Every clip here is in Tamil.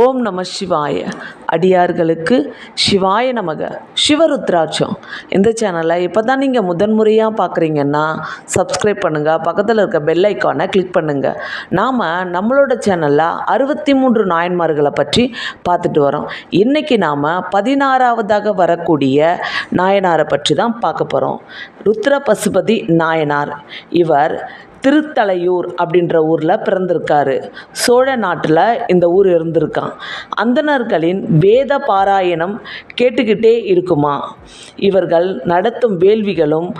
ஓம் நம சிவாய. அடியார்களுக்கு சிவாய நமக. சிவருத்ராட்சம். இந்த சேனலை இப்போ தான் நீங்கள் முதன்முறையாக பார்க்குறீங்கன்னா சப்ஸ்கிரைப் பண்ணுங்கள் பக்கத்தில் இருக்க பெல் ஐக்கானை கிளிக் பண்ணுங்கள் நாம் நம்மளோட சேனலில் அறுபத்தி மூன்று நாயன்மார்களை பற்றி பார்த்துட்டு வரோம். இன்றைக்கி நாம் பதினாறாவதாக வரக்கூடிய நாயனாரை பற்றி தான் பார்க்க போகிறோம் ருத்ர பசுபதி நாயனார். இவர் திருத்தலையூர் அப்படின்ற ஊரில் பிறந்திருக்காரு. சோழ நாட்டில் இந்த ஊர் இருந்திருக்கான். அந்தணர்களின் வேத பாராயணம் கேட்டுக்கிட்டே இருக்குமா? இவர்கள் நடத்தும் வேள்விகளும்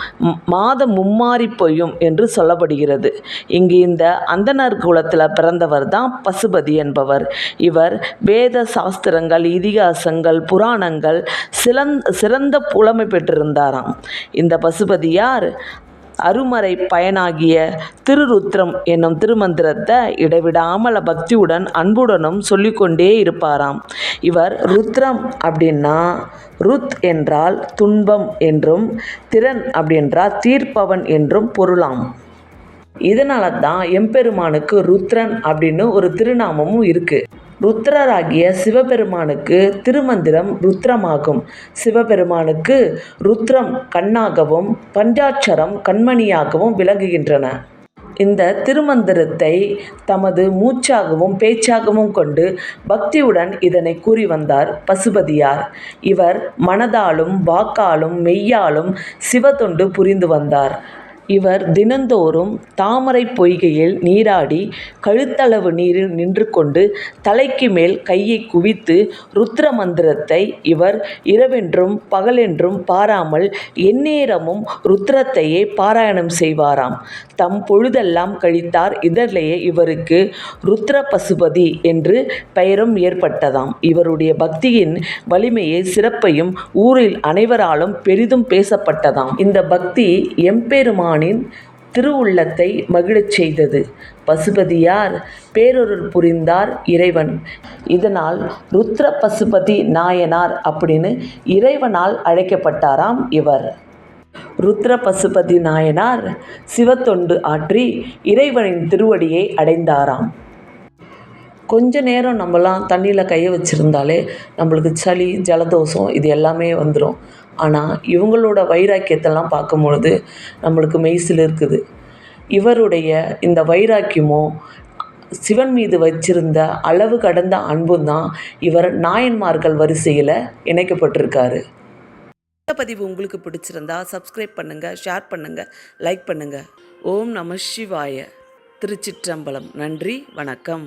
மாத மாதம் மும்மாறி பொய்யும் என்று சொல்லப்படுகிறது. இங்கு இந்த அந்தணர் குலத்தில் பிறந்தவர் தான் பசுபதி என்பவர். இவர் வேத சாஸ்திரங்கள் இதிகாசங்கள் புராணங்கள் சிலந் சிறந்த புலமை பெற்றிருந்தாராம். இந்த பசுபதியார் அருமறை பயனாகிய திருருத்ரம் என்னும் திருமந்திரத்தை இடைவிடாமல் பக்தியுடன் அன்புடனும் சொல்லிக்கொண்டே இருப்பாராம். இவர் ருத்ரம் அப்படின்னா ருத் என்றால் துன்பம் என்றும் திறன் அப்படின்றால் தீர்ப்பவன் என்றும் பொருளாம். இதனால தான் எம்பெருமானுக்கு ருத்ரன் அப்படின்னு ஒரு திருநாமமும் இருக்குது ருத்ரராகிய சிவபெருமானுக்கு திருமந்திரம் ருத்ரமாகும். சிவபெருமானுக்கு ருத்ரம் கண்ணாகவும் பஞ்சாட்சரம் கண்மணியாகவும் விளங்குகின்றன. இந்த திருமந்திரத்தை தமது மூச்சாகவும் பேச்சாகவும் கொண்டு பக்தியுடன் இதனை கூறி வந்தார் பசுபதியார். இவர் மனதாலும் வாக்காலும் மெய்யாலும் சிவதொண்டு புரிந்து வந்தார். இவர் தினந்தோறும் தாமரை பொய்கையில் நீராடி கழுத்தளவு நீரில் நின்று கொண்டு தலைக்கு மேல் கையை குவித்து ருத்ர மந்திரத்தை இவர் இரவென்றும் பகலென்றும் பாராமல் எந்நேரமும் ருத்ரத்தையே பாராயணம் செய்வாராம். தம் பொழுதெல்லாம் கழித்தார் இதனிலேயே இவருக்கு ருத்ர பசுபதி என்று பெயரும் ஏற்பட்டதாம். இவருடைய பக்தியின் வலிமையை சிறப்பையும் ஊரில் அனைவராலும் பெரிதும் பேசப்பட்டதாம். இந்த பக்தி பெருமானின் திருவுள்ளத்தை மகிழச் செய்தது. பசுபதியார் பேரொருள் புரிந்தார் இறைவன். இதனால் ருத்ர பசுபதி நாயனார் அப்படின்னு இறைவனால் அழைக்கப்பட்டாராம் இவர். ருத்ர பசுபதி நாயனார் சிவத்தொண்டு ஆற்றி இறைவனின் திருவடியை அடைந்தாராம். கொஞ்ச நேரம் நம்மலாம் தண்ணியில் கையை வச்சுருந்தாலே நம்மளுக்கு சளி ஜலதோஷம் இது எல்லாமே வந்துடும் ஆனால் இவங்களோட வைராக்கியத்தெல்லாம் பார்க்கும்பொழுது நம்மளுக்கு மெய்சில் இருக்குது. இவருடைய இந்த வைராக்கியமும் சிவன் மீது வச்சிருந்த அளவு கடந்த அன்பும் தான் இவர் நாயன்மார்கள் வரிசையில் இணைக்கப்பட்டிருக்காரு. இந்த பதிவு உங்களுக்கு பிடிச்சிருந்தா சப்ஸ்கிரைப் பண்ணுங்கள் ஷேர் பண்ணுங்கள் லைக் பண்ணுங்கள் ஓம் நம சிவாய. திருச்சிற்றம்பலம். நன்றி வணக்கம்.